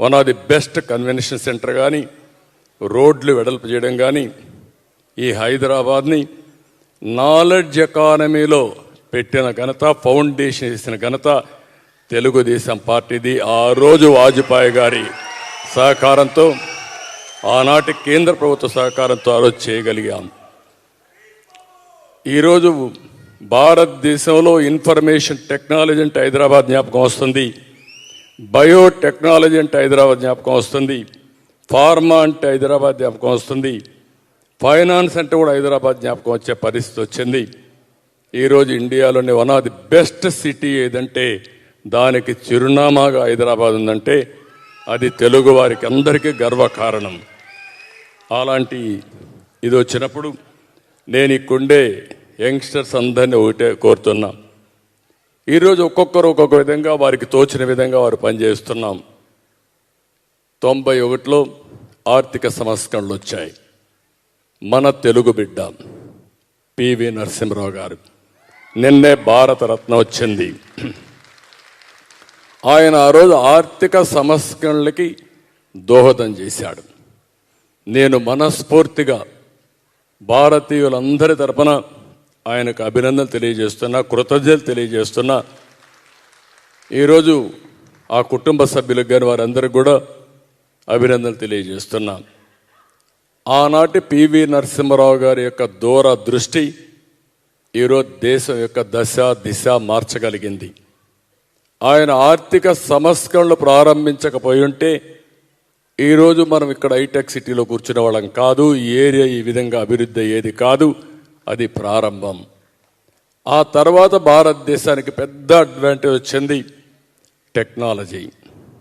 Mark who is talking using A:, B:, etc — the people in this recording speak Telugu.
A: One of the best convention centre కానీ రోడ్లు వెడల్పు చేయడం కానీ ఈ హైదరాబాద్ని నాలెడ్జ్ ఎకానమీలో పెట్టిన ఘనత ఫౌండేషన్ చేసిన ఘనత తెలుగుదేశం పార్టీది. ఆ రోజు వాజ్పేయి గారి సహకారంతో ఆనాటి కేంద్ర ప్రభుత్వ సహకారంతో ఆ రోజు చేయగలిగాం. ఈరోజు భారతదేశంలో ఇన్ఫర్మేషన్ టెక్నాలజీ అంటే హైదరాబాద్ జ్ఞాపకం వస్తుంది. బయోటెక్నాలజీ అంటే హైదరాబాద్ జ్ఞాపకం వస్తుంది. ఫార్మా అంటే హైదరాబాద్ జ్ఞాపకం వస్తుంది. ఫైనాన్స్ అంటే కూడా హైదరాబాద్ జ్ఞాపకం వచ్చే పరిస్థితి వచ్చింది. ఈరోజు ఇండియాలోని one of the best city ఏదంటే దానికి చిరునామాగా హైదరాబాద్ ఉందంటే అది తెలుగు వారికి అందరికీ గర్వకారణం. అలాంటి ఇది వచ్చినప్పుడు నేను ఇక్కడుండే యంగ్స్టర్స్ అందరినీ ఒకటే కోరుతున్నా. ఈరోజు ఒక్కొక్కరు ఒక్కొక్క విధంగా వారికి తోచిన విధంగా వారు పనిచేస్తున్నాం. తొంభై ఒకటిలో ఆర్థిక సంస్కరణలు వచ్చాయి. మన తెలుగు బిడ్డ పివి నరసింహరావు గారు నిన్నే భారతరత్న వచ్చింది. ఆయన ఆ రోజు ఆర్థిక సంస్కరణలకి దోహదం చేశాడు. నేను మనస్ఫూర్తిగా భారతీయులందరి తరపున ఆయనకు అభినందనలు తెలియజేస్తున్నా కృతజ్ఞతలు తెలియజేస్తున్నా. ఈరోజు ఆ కుటుంబ సభ్యులకు కానీ వారందరికీ కూడా అభినందనలు తెలియజేస్తున్నా. ఆనాటి పివి నరసింహరావు గారి యొక్క దూర దృష్టి ఈరోజు దేశం యొక్క దశ దిశ మార్చగలిగింది. ఆయన ఆర్థిక సంస్కరణలు ప్రారంభించకపోయి ఉంటే ఈరోజు మనం ఇక్కడ హైటెక్ సిటీలో కూర్చునే వాళ్ళం కాదు. ఈ ఏరియా ఈ విధంగా అభివృద్ధి అయ్యేది కాదు. అది ప్రారంభం. ఆ తర్వాత భారతదేశానికి పెద్ద అడ్వాంటేజ్ వచ్చింది టెక్నాలజీ